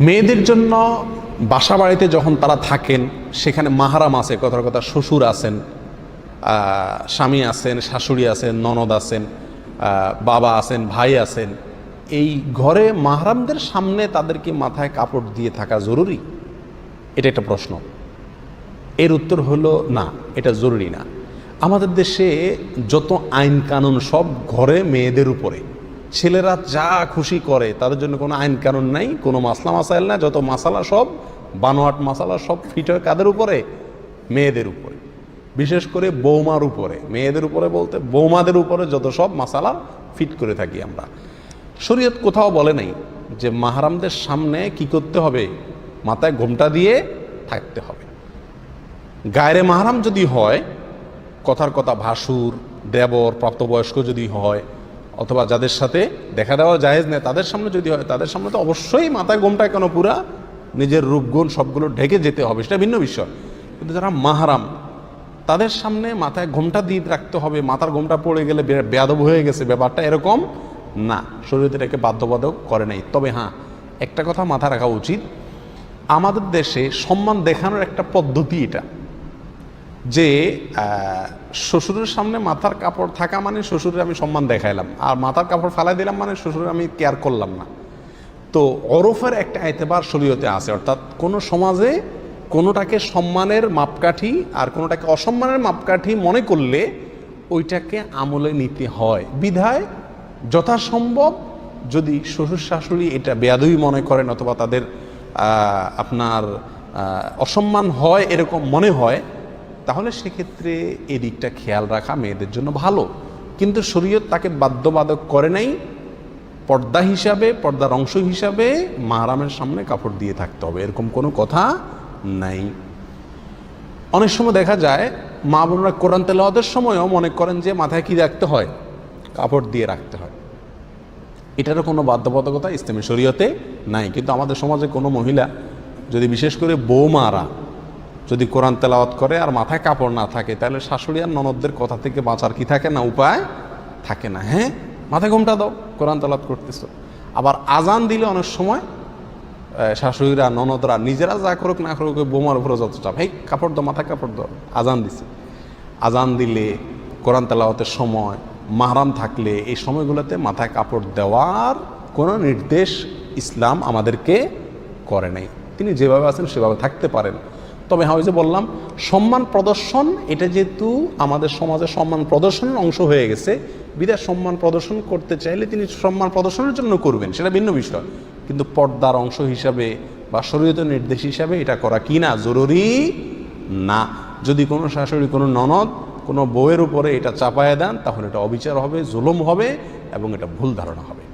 মেয়েদের জন্য বাসা বাড়িতে যখন তারা থাকেন, সেখানে মাহারাম আছে, কথার কথা শ্বশুর আছেন স্বামী আছেন, শাশুড়ি আছেন, ননদ আছেন বাবা আছেন, ভাই আছেন, এই ঘরে মাহারামদের সামনে তাদেরকে মাথায় কাপড় দিয়ে থাকা জরুরি? এটা একটা প্রশ্ন। এর উত্তর হলো না, এটা জরুরি না। আমাদের দেশে যত আইন কানুন সব ঘরে মেয়েদের উপরে। ছেলেরা যা খুশি করে তাদের জন্য কোনো আইন কানুন নাই, কোনো মাসলা মাসাইল না যত মাসালা সব, বানোয়াট মাসালা সব ফিট হয় কাদের উপরে? মেয়েদের উপরে। বিশেষ করে বৌমার উপরে। মেয়েদের উপরে বলতে বৌমাদের উপরে যত সব মাসালা ফিট করে থাকি আমরা। শরীয়ত কোথাও বলে নাই যে মাহারামদের সামনে কি করতে হবে? মাথায় ঘোমটা দিয়ে থাকতে হবে। গায়রে মাহারাম যদি হয়, কথার কথা ভাসুর, দেবর, প্রাপ্তবয়স্ক যদি হয় অথবা যাদের সাথে দেখা দেওয়া জায়েজ নেই, তাদের সামনে যদি হয়, তাদের সামনে তো অবশ্যই মাথায় গোমটায় কেন পুরা? নিজের রূপগুণ সবগুলো ঢেকে যেতে হবে, সেটা ভিন্ন বিষয়। কিন্তু যারা মাহারাম, তাদের সামনে মাথায় ঘোমটা দিয়ে রাখতে হবে, মাথার ঘোমটা পড়ে গেলে বেয়াদব হয়ে গেছে, ব্যাপারটা এরকম না। শরীর এটাকে বাধ্যবাধক করে নাই। তবে হ্যাঁ একটা কথা মাথা রাখা উচিত, আমাদের দেশে সম্মান দেখানোর একটা পদ্ধতি এটা। যে শ্বশুরের সামনে মাথার কাপড় থাকা মানে শ্বশুরের আমি সম্মান দেখাইলাম। আর মাথার কাপড় ফেলাই দিলাম মানে শ্বশুরের আমি কেয়ার করলাম না। তো অরফের একটা এতেবার শরীয়তে আছে। অর্থাৎ কোনো সমাজে কোনোটাকে সম্মানের মাপকাঠি আর কোনোটাকে অসম্মানের মাপকাঠি মনে করলে ওইটাকে আমলে নিতে হয়। বিধায় যথাসম্ভব যদি শ্বশুর শাশুড়ি এটা বেয়াদবি মনে করেন অথবা তাদের আপনার অসম্মান হয় এরকম মনে হয় তাহলে সেক্ষেত্রে এদিকটা খেয়াল রাখা মেয়েদের জন্য ভালো। কিন্তু শরীয়ত তাকে বাধ্যবাধক করে নাই। পর্দা হিসাবে, পর্দার অংশ হিসাবে মাহারামের সামনে কাপড় দিয়ে থাকতে হবে, এরকম কোনো কথা নাই। অনেক সময় দেখা যায়, মা বোনরা কোরআন তেলাওয়াতের সময়ও মনে করেন যে মাথায় কি রাখতে হয়? কাপড় দিয়ে রাখতে হয়। এটারও কোনো বাধ্যবাধকতা ইসলামী শরীয়তে নাই। কিন্তু আমাদের সমাজে কোনো মহিলা, যদি বিশেষ করে বৌমারা যদি কোরআন তেলাওয়াত করে আর মাথায় কাপড় না থাকে, তাহলে শাশুড়ি আর ননদদের কথা থেকে বাঁচার কি থাকে না? উপায় থাকে না হ্যাঁ? মাথায় ঘুমটা দাও, কোরআন তেলাওয়াত করতেছ। আবার আজান দিলে অনেক সময় শাশুড়িরা, ননদরা নিজেরা যা করুক না করুক বোমার উপরে যত চাপ হেই কাপড় দাও, মাথায় কাপড় দাও, আজান দিছে। আজান দিলে কোরআন তেলাওয়াতের সময় মাহরাম থাকলে এই সময়গুলোতে মাথায় কাপড় দেওয়ার কোনো নির্দেশ ইসলাম আমাদেরকে করে নাই। তিনি যেভাবে আছেন সেভাবে থাকতে পারেন। তবে হ্যাঁ যে বললাম, সম্মান প্রদর্শন, এটা যেহেতু আমাদের সমাজে সম্মান প্রদর্শনের অংশ হয়ে গেছে বিদায় সম্মান প্রদর্শন করতে চাইলে তিনি সম্মান প্রদর্শনের জন্য করবেন, সেটা ভিন্ন বিষয়। কিন্তু পর্দার অংশ হিসাবে বা শরীয়ত নির্দেশ হিসাবে এটা করা কি না? জরুরি না। যদি কোনো শাশুড়ি, কোনো ননদ, কোনো বউয়ের উপরে এটা চাপায় দেন, তাহলে এটা অবিচার হবে, জুলুম হবে এবং এটা ভুল ধারণা হবে।